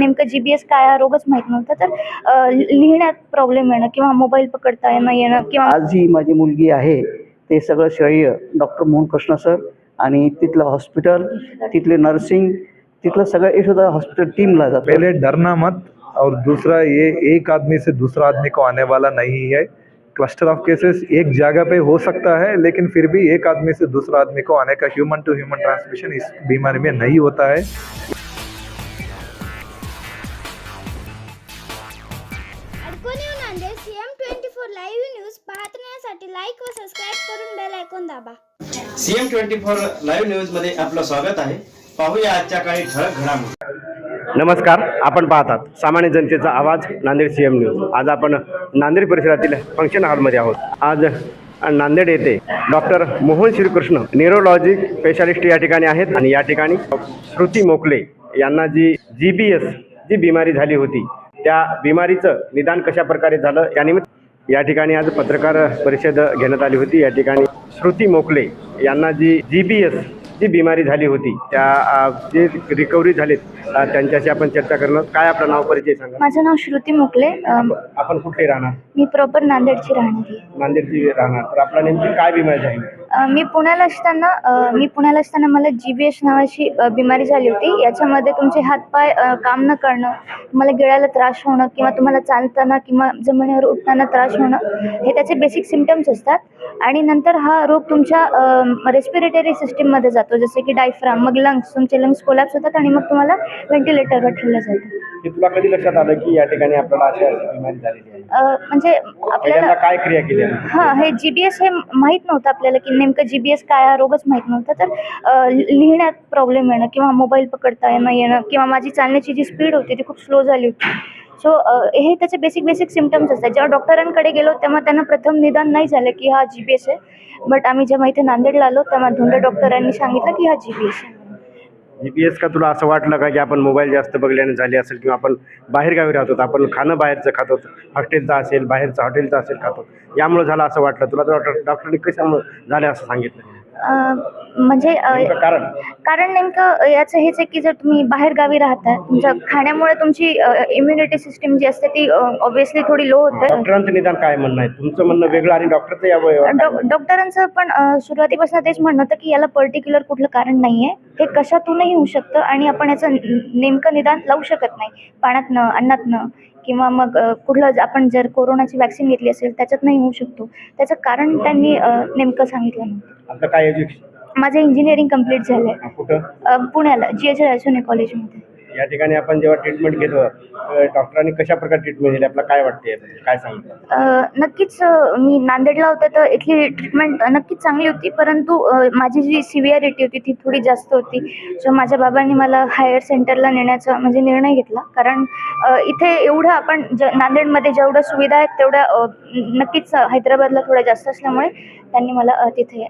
नेमकं जी B S काय हा रोगच माहीत नव्हता. तर लिहिण्यात प्रॉब्लेम येणं किंवा मोबाईल पकडता येणं येणं किंवा आज जी माझी मुलगी आहे ते सगळं श्रेय डॉक्टर मोहन कृष्ण सर आणि तिथलं हॉस्पिटल तिथले नर्सिंग तिथलं सगळं यशोदा हॉस्पिटल टीमला जातं. पहले डरना मत और दूसरा ये एक आदमी से दूसरा आदमी को आने वाला नहीं है. क्लस्टर ऑफ केसेस एक जगह पे हो सकता है लेकिन फिर भी एक आदमी से दूसरा आदमी को आने का ह्यूमन टू ह्यूमन ट्रांसमिशन इस बीमारी में नहीं होता है. Nanded CM twenty four live news पाहण्यासाठी लाईक व सबस्क्राईब करून बेल ऐकून दाबा. सीएम ट्वेंटी फोर लाईव्ह न्यूजमध्ये आपलं स्वागत आहे. पाहूया आजच्या काही ठळक घडामोडी. नमस्कार आपण पाहतात सामान्य जनतेचा आवाज नांदेड सी एम न्यूज आज आपण नांदेड परिसरातील फंक्शन हॉलमध्ये आहोत. आज नांदेड येथे doctor Mohan Shrikrishna neurology specialist या ठिकाणी आहेत. आणि या ठिकाणी श्रुती मोकले यांना जी जी बी एस जी बिमारी झाली होती त्या बिमारीचं निदान कशा प्रकारे झालं यानिमित्त या ठिकाणी आज पत्रकार परिषद घेण्यात आली होती. या ठिकाणी श्रुती मोकले यांना जी जी बी एस जी बिमारी झाली होती त्या जे रिकव्हरी झालीत त्यांच्याशी आपण चर्चा करणार. काय आपलं नाव परिचय सांगा. माझं नाव श्रुती मोकले आपण कुठे राहणार? मी प्रॉपर नांदेडची राहणारी. नांदेडची राहणार. तर आपला नेमकी काय बिमारी झाली? मी पुण्याला असताना मी पुण्याला असताना मला जी बी एस नावाची बिमारी झाली होती. याच्यामध्ये तुमचे हातपाय काम न करणं तुम्हाला गिळायला त्रास होणं किंवा तुम्हाला चालताना किंवा जमिनीवर उठताना त्रास होणं हे त्याचे बेसिक सिमटम्स असतात. आणि नंतर हा रोग तुमच्या रेस्पिरेटरी सिस्टीममध्ये जातो. जसे की डायफ्राम मग लंग्स तुमचे लंग्स कोलॅप्स होतात आणि मग तुम्हाला व्हेंटिलेटरवर ठेवलं जातं. हे तुला कधी लक्षात आलं की या ठिकाणी आपल्याला अशी अशी बिमारी झालेली आहे? अ, म्हणजे पहिल्यांदा आपल्याला काय क्रिया केली हां हे जी बी एस हे माहीत नव्हतं आपल्याला की नेमकं जी बी एस काय हा रोगच माहीत नव्हता. तर अ, लिहिण्यात प्रॉब्लेम येणं किंवा मोबाईल पकडता येणं येणं किंवा माझी चालण्याची जी स्पीड होती ती खूप स्लो झाली होती. सो हे त्याचे बेसिक बेसिक सिमटम्स असतात. जेव्हा डॉक्टरांकडे गेलो तेव्हा त्यांना प्रथम निदान नाही झालं की हा जी बी एस आहे. बट आम्ही जेव्हा इथे नांदेडला आलो तेव्हा धुंड डॉक्टरांनी सांगितलं की हा जी बी एस आहे. जी पी एस का तुला असं वाटलं का की आपण मोबाईल जास्त बघल्याने झाली असेल किंवा आपण बाहेरगावी राहतो तर आपण खाणं बाहेरचं खातो हॉटेलचं असेल बाहेरचं हॉटेलचं असेल खातो. यामुळे झालं असं वाटलं. तुला डॉक्टर डॉक्टरने कशामुळे झालं असं सांगितलं? म्हणजे कारण? कारण नेमकं याचं हेच आहे की जर तुम्ही बाहेर गावी राहता तुमच्या खाण्यामुळे तुमची इम्युनिटी सिस्टीम जी असते ती ऑब्व्हियसली थोडी लो होते. डॉक्टरांचं निदान काय म्हणणं आहे? तुमचं म्हणणं वेगळं आणि डॉक्टरचं डॉक्टरांचं पण सुरुवातीपासून तेच म्हणणं होतं की याला पर्टिक्युलर कुठलं कारण नाही आहे हे कशातूनही होऊ शकतं आणि आपण याचं नेमकं निदान लावू शकत नाही. पाण्यातनं अन्नातनं किंवा मग कुठलं आपण जर कोरोनाची वॅक्सिन घेतली असेल त्याच्यातनंही होऊ शकतो. त्याचं कारण त्यांनी नेमकं सांगितलं नव्हतं. आपलं काय एज्युकेशन माझं इंजिनिअरिंग कंप्लीट झालं आहे कुठं? पुण्याला जी एच रायसोनी कॉलेजमध्ये या ठिकाणी आपण जेव्हा ट्रीटमेंट घेतो डॉक्टरांनी कशा प्रकारे ट्रीटमेंट दिली? आपल्याला काय वाटते काय सांगितलं अ, नक्कीच अ, मी नांदेडला होते तर इथली ट्रीटमेंट नक्कीच चांगली होती परंतु अ, माझी जी सिव्हिअरिटी होती ती थोडी जास्त होती. सो माझ्या बाबांनी मला हायर सेंटरला नेण्याचा म्हणजे निर्णय घेतला. कारण अ, इथे एवढं आपण ज नांदेडमध्ये जेवढ्या सुविधा आहेत तेवढ्या अ, नक्कीच हैदराबादला थोड्या जास्त असल्यामुळे त्यांनी मला अ, तिथे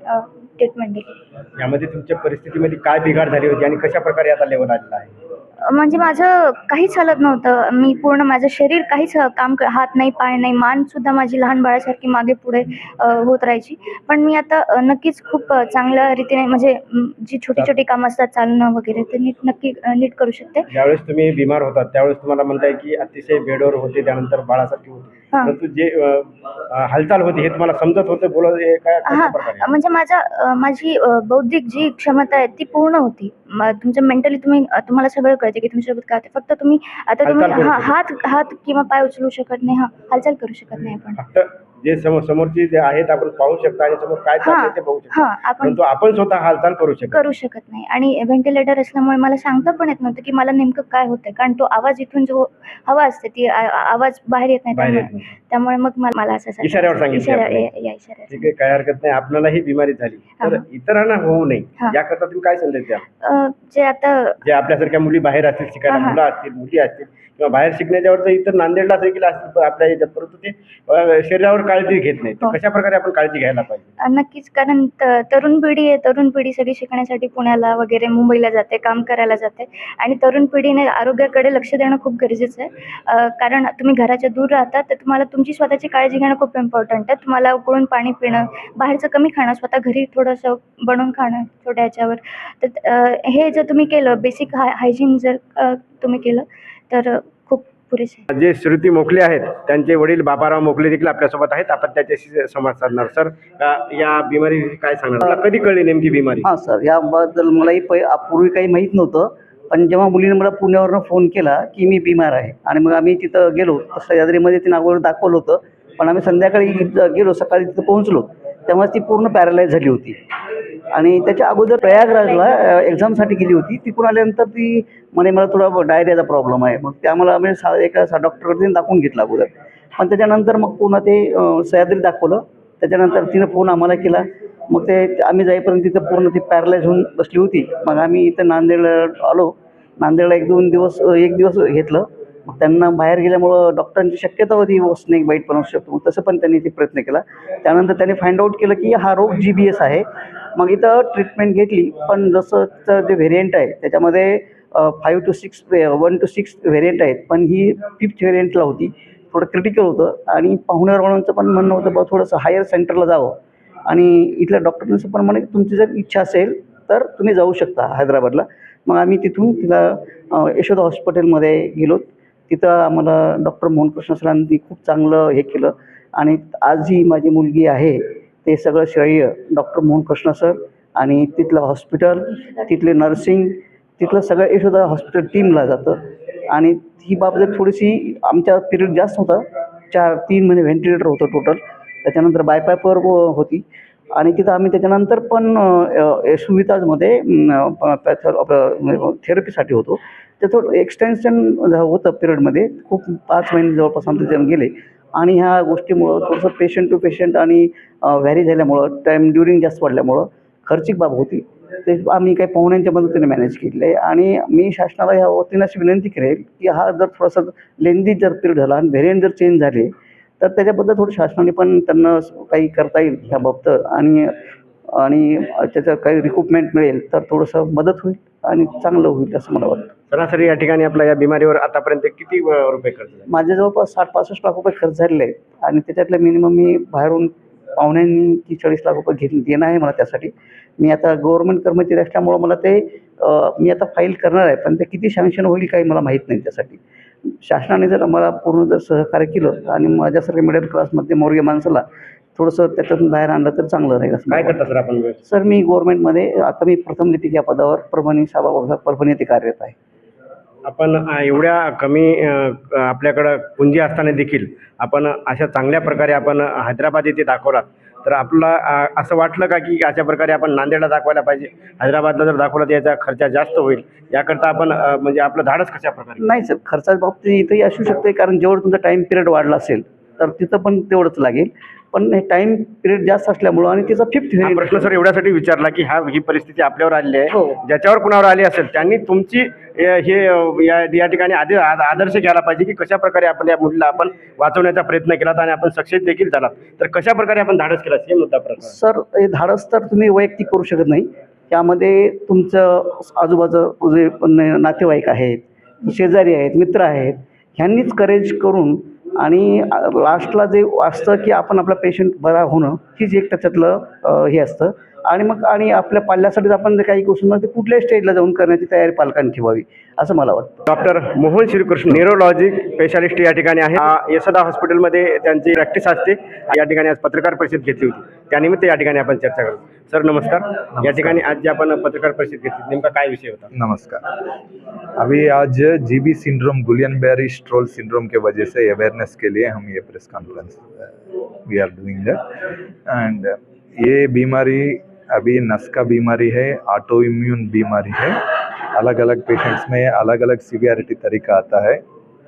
ट्रीटमेंट दिली. यामध्ये तुमच्या परिस्थितीमध्ये काय बिघाड झाली होती आणि कशा प्रकारे आता लेवल आलेला आहे? म्हणजे माझं काहीच हलत नव्हतं. मी पूर्ण माझं शरीर काहीच काम हात नाही पाय नाही मानसुद्धा माझी लहान बाळासारखी मागे पुढे होत राहायची. पण मी आता नक्कीच खूप चांगल्या रीतीने म्हणजे जी छोटी छोटी कामं असतात चालणं वगैरे ते नीट नक्की नीट करू शकते. ज्यावेळेस तुम्ही बिमार होतात त्यावेळेस तुम्हाला म्हणताय की अतिशय बेडवर होते त्यानंतर बाळासारखी होती. परंतु जे हालचाल होती हे तुम्हाला समजत होतं बोलत हे काय कशा प्रकारे? म्हणजे माझा माझी बौद्धिक जी क्षमता आहे ती पूर्ण होती. म- तुमचं मेंटली तुम्ही तुम्हाला सगळं कळते की तुमच्यासोबत काय होते. फक्त तुम्ही आता तुम्ही हालचाल करू हा शकत हात हात किंवा पाय उचलू शकत नाही. हा हालचाल करू शकत नाही आपण. फक्त जे समोर समोरची जे आहेत आपण पाहू शकता आणि समोर काय चाललंय ते पाहू शकता. हां आपण परंतु आपण स्वतः हालचाल करू शकतो करू शकत नाही. आणि व्हेंटिलेटर असल्यामुळे मला सांगता पण येत नव्हतं की मला नेमकं काय होतंय. कारण तो आवाज इथून जो हवा असते ती आ- आ- आवाज बाहेर येत नाही बाहेर येत त्यामुळे. त्यामुळे मग मला मला असं सांगितलं. इशाऱ्यावर सांगितलं इशाऱ्या-. या- या इशाऱ्यावर ठीक आहे काय हरकत नाही. आपल्याला ही बिमारी झाली. तर हां. इतरांना होऊ नये. हां. याकरता तुम्ही काय संदेश द्या अ, जे आता जे आपल्यासारख्या मुली बाहेर असतील शिकायला हां. मुलं असतील मुली असतील किंवा बाहेर शिकण्याच्यावर तर इतर नांदेडला देखील असतील पण आपल्या याच्यात परंतु ते अ, शरीरावर काळजी घेत नाही. तर हो. कशा प्रकारे आपण काळजी घ्यायला पाहिजे? अ, नक्कीच. कारण त- तरुण पिढी आहे. तरुण पिढी सगळी शिकण्यासाठी पुण्याला वगैरे मुंबईला जाते काम करायला जाते. आणि तरुण पिढीने आरोग्याकडे लक्ष देणं खूप गरजेचं आहे. अ, कारण तुम्ही घराच्या दूर राहता तर तुम्हाला तुमची स्वतःची काळजी घेणं खूप इम्पॉर्टंट आहे. तुम्हाला उकळून पाणी पिणं बाहेरचं कमी खाणं स्वतः घरी थोडंसं बनवून खाणं छोट्या ह्याच्यावर तर अ, हे जर तुम्ही केलं बेसिक हाय हायजीन जर अ, तुम्ही केलं तर पुरेसे. जे श्रुती मोकले आहेत त्यांचे वडील बाबाराव मोकले देखील आपल्यासोबत आहेत. आपण त्याच्याशी संवाद साधणार. सर या बिमारीविषयी काय सांगणार? मला कधी कळली नेमकी बिमारी? हां सर याबद्दल मलाही पै पूर्वी काही माहीत नव्हतं. पण जेव्हा मुलीने मला पुण्यावरनं फोन केला की मी बिमार आहे. आणि मग आम्ही तिथं गेलो. सह्याद्रीमध्ये तिने अगोदर दाखवलं होतं. पण आम्ही संध्याकाळी गेलो. सकाळी तिथं पोहोचलो. तेव्हा ती पूर्ण पॅरालाइज झाली होती. आणि त्याच्या अगोदर प्रयागराजला एक्झामसाठी गेली होती. तिकडून आल्यानंतर ती म्हणे मला थोडा डायरियाचा प्रॉब्लेम आहे. मग त्या मला आम्ही सा एका सा डॉक्टरकडे दाखवून घेतला अगोदर. पण त्याच्यानंतर मग पुन्हा ते सह्याद्री दाखवलं. त्याच्यानंतर तिनं फोन आम्हाला केला. मग ते आम्ही जाईपर्यंत तिथं पूर्ण ती पॅरलाईज होऊन बसली होती. मग आम्ही इथं नांदेडला आलो. नांदेडला एक दोन दिवस एक दिवस घेतलं. मग त्यांना बाहेर गेल्यामुळं डॉक्टरांची शक्यता होती हो, स्नेक बाईट पण असू शकतो. मग तसं पण त्यांनी ते प्रयत्न केला. त्यानंतर त्यांनी फाइंड आउट केलं की हा रोग जी बी एस आहे. मग इथं ट्रीटमेंट घेतली. पण जसं तिचं जे व्हेरियंट आहे त्याच्यामध्ये five two six one two six variant आहेत. पण ही फिफ्थ व्हेरियंटला होती. थोडं क्रिटिकल होतं. आणि पाहुण्यावरचं पण म्हणणं होतं बा थोडंसं हायर सेंटरला जावं. आणि इथल्या डॉक्टरांचं पण म्हणे तुमची जर इच्छा असेल तर तुम्ही जाऊ शकता हैदराबादला. मग आम्ही तिथून तिला यशोदा हॉस्पिटलमध्ये गेलो. तिथं आम्हाला डॉक्टर मोहनकृष्ण सरांनी खूप चांगलं हे केलं. आणि आज जी माझी मुलगी आहे ते सगळं श्रेय डॉक्टर मोहनकृष्ण सर आणि तिथलं हॉस्पिटल तिथले नर्सिंग तिथलं सगळं यशोदा हॉस्पिटल टीमला जातं. आणि ही बाबत थोडीशी आमच्या पिरियड जास्त होता. चार तीन महिने व्हेंटिलेटर होतं टोटल त्याच्यानंतर बायपायपर होती. आणि तिथं आम्ही त्याच्यानंतर पण सुविधाजमध्ये पॅथर आपलं थेरपीसाठी म्हणजे होतो. ते थोडं एक्सटेन्शन होतं पिरियडमध्ये. खूप पाच महिने जवळपास आमचे जण गेले. आणि ह्या गोष्टीमुळं थोडंसं पेशंट टू पेशंट आणि व्हॅरी झाल्यामुळं टाईम ड्युरिंग जास्त वाढल्यामुळं खर्चिक बाब होती. ते आम्ही काही पाहुण्यांच्या मदतीने मॅनेज केले आहे. आणि मी शासनाला ह्या वतीनं अशी विनंती करेल की हा जर थोडासा लेंदी जर पिरियड झाला आणि व्हेरियंट जर चेंज झाले तर त्याच्याबद्दल थोडं शासनाने पण त्यांना काही करता येईल ह्याबाबत आणि आणि त्याचं काही रिक्रुटमेंट मिळेल तर थोडंसं मदत होईल आणि चांगलं होईल असं मला वाटतं. सरासरी या ठिकाणी आपल्या या बिमारीवर आतापर्यंत किती रुपये खर्च झाले? माझे जवळपास साठ पासष्ट लाख रुपये खर्च झालेले आहेत आणि त्याच्यातले मिनिमम मी बाहेरून पाहुण्यांनी ती चाळीस लाख रुपये घेत देणं आहे मला त्यासाठी. मी आता गव्हर्नमेंट कर्मचारी असल्यामुळं मला ते मी आता फाईल करणार आहे पण ते किती सँक्शन होईल काही मला माहीत नाही त्यासाठी. शासनाने जर मला पूर्ण जर सहकार्य केलं आणि माझ्यासारख्या मिडल क्लासमध्ये मोर्गे माणसाला थोडंसं त्याच्यातून बाहेर आणलं तर चांगलं राहील असं काय मला करता सर आपण वाटतं. सर मी गव्हर्नमेंटमध्ये आता मी प्रथम लिपिक या पदावर परभणी साबा परभणी येथे कार्यरत आहे. आपण अ, एवढ्या कमी अ, अ, आपल्याकडं पुंजी असताना देखील आपण अशा चांगल्या प्रकारे आपण हैदराबाद येथे दाखवलात. तर आपला अ, असं वाटलं का की अशा प्रकारे आपण नांदेडला दाखवायला पाहिजे? हैदराबादला जर दाखवलं तर याचा खर्च जास्त होईल. याकरता आपण अ, म्हणजे आपलं धाडस कशा प्रकारे नाही सर खर्चाच्या बाबतीत इथंही असू शकते कारण जेवढं तुमचा टाईम पिरियड वाढला असेल तर तिथं पण तेवढंच लागेल. पण हे टाईम पिरियड जास्त असल्यामुळं आणि तिचा फिफ्थ हा प्रश्न सर एवढ्यासाठी विचारला की हा ही परिस्थिती आपल्यावर आलेली आहे. हो. ज्याच्यावर कुणावर आली असेल त्यांनी तुमची अ, हे अ, या या ठिकाणी आधी आ- आदर्श घ्यायला पाहिजे की कशा प्रकारे आपण या मुलीला आपण वाचवण्याचा प्रयत्न केलात आणि आपण सक्सेस देखील झालात. तर कशा प्रकारे आपण धाडस केला हे मुद्दा प्रश्न सर हे धाडस तर तुम्ही वैयक्तिक करू शकत नाही. त्यामध्ये तुमचं आजूबाजू जे न- नातेवाईक आहेत शेजारी आहेत मित्र आहेत ह्यांनीच करेज करून आणि लास्टला जे असतं की आपण आपला पेशंट बरा होणं हीच एक त्याच्यातलं हे असतं. आणि मग आणि आपल्या पाल्यासाठीच आपण जे काही गोष्टी ते कुठल्याही स्टेजला जाऊन करण्याची तयारी पालकांनी ठेवावी असं मला वाटतं. Doctor Mohan Shrikrishna neurology specialist या ठिकाणी आहे यशोदा हॉस्पिटलमध्ये त्यांची प्रॅक्टिस असते. या ठिकाणी आज पत्रकार परिषद घेतली होती. त्यानिमित्त या ठिकाणी आपण चर्चा करू. सर नमस्कार. या ठिकाणी आज जी आपण पत्रकार परिषद घेतली नेमका काय विषय होता? नमस्कार. अभी आज GB syndrome Guillain Barre Strohl syndrome के वजह से अवेयरनेस के लिए हम ये press conference we are doing that and ये बीमारी अभी नस का बीमारी है ऑटो इम्यून बीमारी है। अलग अलग पेशेंट्स में अलग अलग सीवियरिटी तरीका आता है।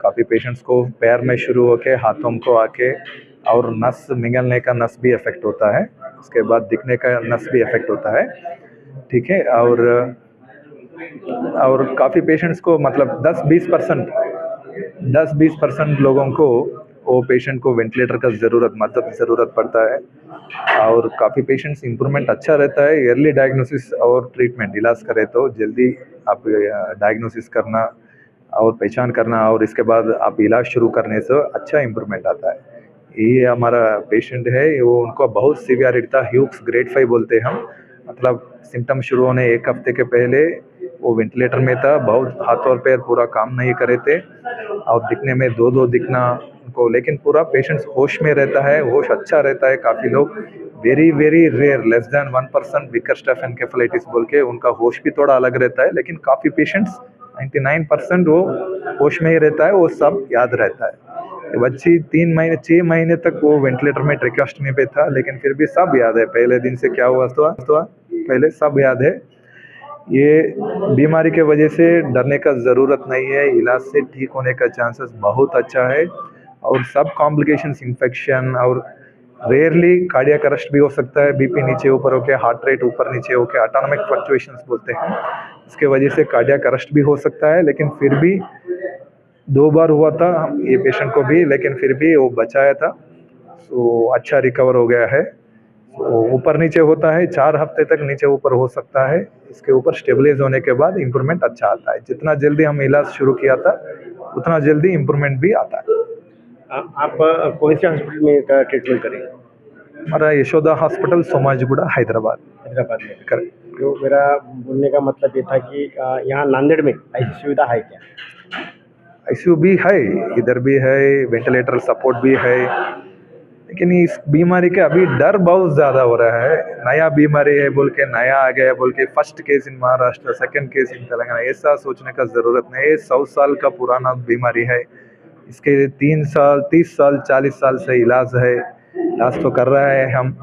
काफ़ी पेशेंट्स को पैर में शुरू होके, हाथों को आके और नस निगलने का नस भी इफ़ेक्ट होता है। उसके बाद दिखने का नस भी इफ़ेक्ट होता है। ठीक है, और और काफ़ी पेशेंट्स को मतलब 10-20 परसेंट 10-20 परसेंट लोगों को वो पेशेंट को वेंटिलेटर का ज़रूरत, मदद ज़रूरत पड़ता है। और काफ़ी पेशेंट्स इम्प्रूवमेंट अच्छा रहता है। अर्ली डायग्नोसिस और ट्रीटमेंट इलाज करें तो जल्दी आप डायग्नोसिस करना और पहचान करना और इसके बाद आप इलाज शुरू करने से अच्छा इम्प्रूवमेंट आता है। ये हमारा पेशेंट है, वो उनको बहुत सीवियरिटी था ह्यूक्स ग्रेड फाइव बोलते हैं हम। मतलब सिम्टम शुरू होने एक हफ़्ते के पहले, वो वेंटिलेटर में था, बहुत हाथ और पैर पूरा काम नहीं करे थे। और दिखने में दो दो दिखना उनको लेकिन पूरा पेशेंट्स होश में रहता है, होश अच्छा रहता है, काफ़ी लोग very very rare less than one percent Bickerstaff encephalitis बोल के उनका होश भी थोड़ा अलग रहता है, लेकिन काफ़ी पेशेंट्स 99 परसेंट वो होश में ही रहता है, वो सब याद रहता है। बच्ची तीन महीने छः महीने तक वो वेंटिलेटर में ट्रिकास्टमी पे था, लेकिन फिर भी सब याद है। पहले दिन से क्या हुआ था हुआ पहले सब याद है। ये बीमारी के वजह से डरने का ज़रूरत नहीं है, इलाज से ठीक होने का चांसेस बहुत अच्छा है। और सब कॉम्प्लिकेशंस इन्फेक्शन और रेयरली कार्डियक अरेस्ट भी हो सकता है बीपी नीचे, ऊपर होके हार्ट रेट ऊपर नीचे होके ऑटोनॉमिक फ्लक्चुएशंस बोलते हैं। इसके वजह से कार्डियक अरेस्ट भी हो सकता है, लेकिन फिर भी दो बार हुआ था ये पेशेंट को भी, लेकिन फिर भी वो बचाया था। सो अच्छा रिकवर हो गया है। तो ऊपर नीचे होता है, चार हफ़्ते तक नीचे ऊपर हो सकता है। इसके ऊपर स्टेबलाइज होने के बाद इम्प्रूवमेंट अच्छा आता है। जितना जल्दी हम इलाज शुरू किया था, उतना जल्दी इम्प्रूवमेंट भी आता है। आप कौन से हॉस्पिटल में का ट्रीटमेंट करेंगे? हमारा यशोदा हॉस्पिटल सोमाजीगुड़ा हैदराबाद। हैदराबाद में। करेक्ट जो मेरा बोलने का मतलब ये था कि यहाँ नांदेड़ में ऐसी सुविधा है क्या? आईसीयू भी है इधर भी है वेंटिलेटर सपोर्ट भी है। लेकिन इस बीमारी का अभी डर बहुत ज़्यादा हो रहा है। नया बीमारी है बोल के नया आ गया बोल के first case in Maharashtra second case in Telangana ऐसा सोचने का ज़रूरत नहीं है। सौ साल का पुराना बीमारी है। इसके तीन साल, तीस साल, चालीस साल से इलाज है। इलाज तो कर रहा है हम।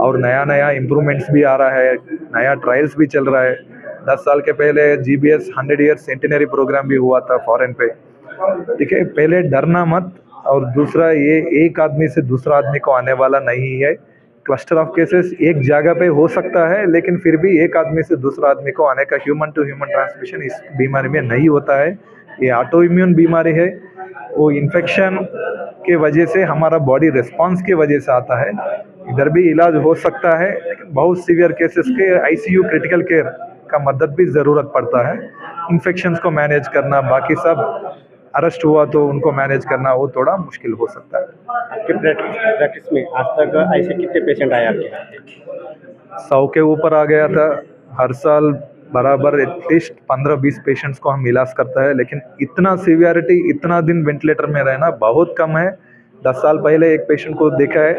और नया नया इम्प्रूवमेंट्स भी आ रहा है। नया ट्रायल्स भी चल रहा है। दस साल के पहले G B S hundred year centenary program भी हुआ था फॉरेन पे। ठीक है पहले डरना मत और दूसरा ये एक आदमी से दूसरा आदमी को आने वाला नहीं है। क्लस्टर ऑफ़ केसेस एक जगह पे हो सकता है, लेकिन फिर भी एक आदमी से दूसरा आदमी को आने का ह्यूमन टू ह्यूमन ट्रांसमिशन इस बीमारी में नहीं होता है। ये ऑटो इम्यून बीमारी है। वो इन्फेक्शन के वजह से हमारा बॉडी रिस्पॉन्स की वजह से आता है। इधर भी इलाज हो सकता है लेकिन बहुत सीवियर केसेस के आईसीयू क्रिटिकल केयर का मदद भी ज़रूरत पड़ता है। इन्फेक्शंस को मैनेज करना बाकी सब अरेस्ट हुआ तो उनको मैनेज करना वो थोड़ा मुश्किल हो सकता है। आपके प्रैक्टिस प्रैक्टिस में आज तक ऐसे कितने पेशेंट आए आपके? सौ के ऊपर आ गया था हर साल बराबर एटलीस्ट पंद्रह बीस पेशेंट्स को हम इलाज करता है, लेकिन इतना सीवियरिटी इतना दिन वेंटिलेटर में रहना बहुत कम है। दस साल पहले एक पेशेंट को देखा है,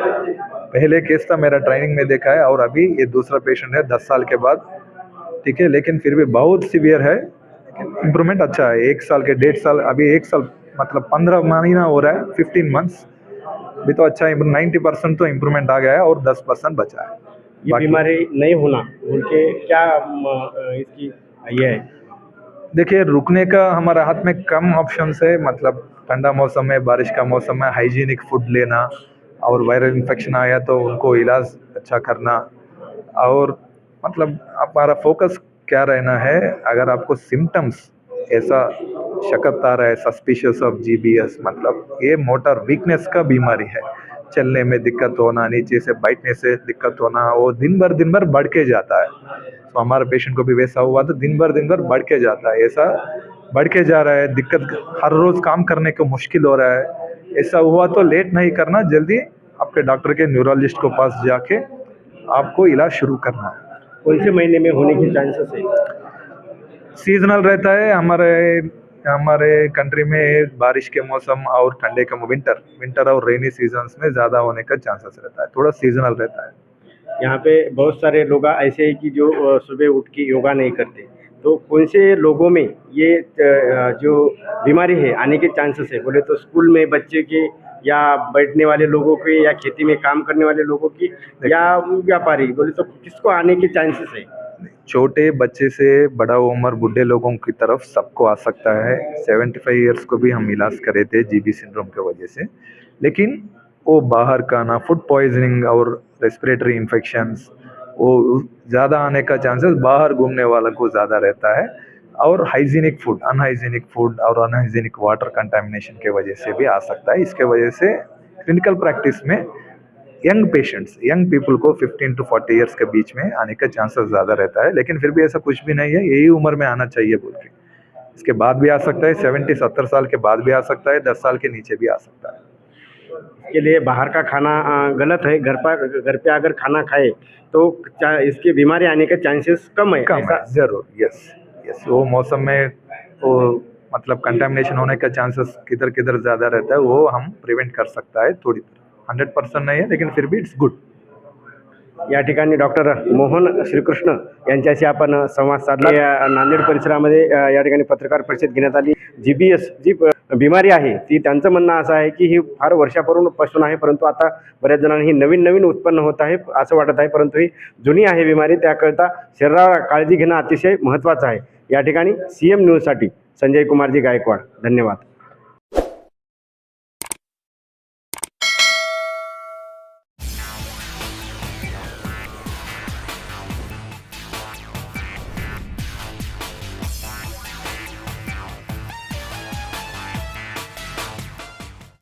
पहले केस था, मेरा ट्रेनिंग में देखा है, और अभी ये दूसरा पेशेंट है, दस साल के बाद। ठीक है, लेकिन फिर भी बहुत सीवियर है इम्प्रूवमेंट अच्छा है। एक साल के, डेढ़ साल, अभी एक साल मतलब पंद्रह महीना हो रहा है फिफ्टीन मंथ्स भी तो अच्छा है नाइन्टी परसेंट तो इम्प्रूवमेंट आ गया है, और दस परसेंट बचा है। ये बीमारी नहीं होना बोल के क्या इसकी ये है? देखिए रुकने का हमारे हाथ में कम ऑप्शन है मतलब ठंडा मौसम है बारिश का मौसम है हाइजीनिक फ़ूड लेना और वायरल इन्फेक्शन आया तो उनको इलाज अच्छा करना। और मतलब हमारा फोकस क्या रहना है अगर आपको सिम्टम्स ऐसा शकत आ रहा है सस्पिशियस ऑफ़ जीबीएस मतलब ये मोटर वीकनेस का बीमारी है। चलने में दिक्कत होना नीचे से बैठने से दिक्कत होना वो दिन भर दिन भर बढ़ के जाता है। तो हमारे पेशेंट को भी वैसा हुआ तो दिन भर दिन भर बढ़ के जाता है। ऐसा बढ़ के जा रहा है दिक्कत हर रोज काम करने को मुश्किल हो रहा है। ऐसा हुआ तो लेट नहीं करना जल्दी आपके डॉक्टर के न्यूरोलॉजिस्ट को पास जाके आपको इलाज शुरू करना है। कौन से महीने में होने के चांसेस है? सीजनल रहता है हमारे हमारे कंट्री में बारिश के मौसम और ठंडे का विंटर विंटर और रेनी सीजन्स में ज़्यादा होने का चांसेस रहता है थोड़ा सीजनल रहता है। यहाँ पे बहुत सारे लोग ऐसे हैं कि जो सुबह उठ के योगा नहीं करते। तो कौन से लोगों में ये जो बीमारी है आने के चांसेस है? बोले तो स्कूल में बच्चे के या बैठने वाले लोगों के या खेती में काम करने वाले लोगों की या व्यापारी बोले तो किसको आने के चांसेस है? छोटे बच्चे से बड़ा उम्र बूढ़े लोगों की तरफ़ सबको आ सकता है। 75 ईयर्स को भी हम इलाज करे थे जीबी सिंड्रोम के वजह से। लेकिन वो बाहर का ना, फ़ूड पॉइजनिंग और रेस्पिरेटरी इन्फेक्शंस, वो ज़्यादा आने का चांसेस बाहर घूमने वालों को ज़्यादा रहता है। और हाइजीनिक फ़ूड, अनहाइजीनिक फ़ूड और अनहाइजीनिक वाटर कंटामिनेशन के वजह से भी आ सकता है। इसके वजह से क्लिनिकल प्रैक्टिस में यंग पेशेंट्स यंग पीपल को 15 टू 40 इयर्स के बीच में आने का चांसेस ज़्यादा रहता है लेकिन फिर भी ऐसा कुछ भी नहीं है यही उम्र में आना चाहिए बोल के। इसके बाद भी आ सकता है 70 70 साल के बाद भी आ सकता है 10 साल के नीचे भी आ सकता है। इसके लिए बाहर का खाना गलत है घर पर घर पे अगर खाना खाए तो इसकी बीमारी आने के चांसेस कम है कम है ज़रूर यस यस वो मौसम में वो मतलब कंटेमिनेशन होने का चांसेस किधर किधर ज़्यादा रहता है वो हम प्रिवेंट कर सकता है थोड़ी हंड्रेड पर्सेंट नाही आहे लेकिन फिर भी इट्स गुड या ठिकाणी डॉक्टर मोहन श्रीकृष्ण यांच्याशी आपण संवाद साधला. या नांदेड परिसरामध्ये या ठिकाणी पत्रकार परिषद घेण्यात आली. जी बी एस जी बिमारी आहे ती त्यांचं म्हणणं असं आहे की ही फार वर्षापूर्वी पासून आहे परंतु आता बऱ्याच जणांनी ही नवीन नवीन उत्पन्न होत आहे असं वाटत आहे परंतु ही जुनी आहे बिमारी. त्याकरता शरीराला काळजी घेणं अतिशय महत्त्वाचं आहे. या ठिकाणी सी एम न्यूजसाठी संजय कुमारजी गायकवाड. धन्यवाद.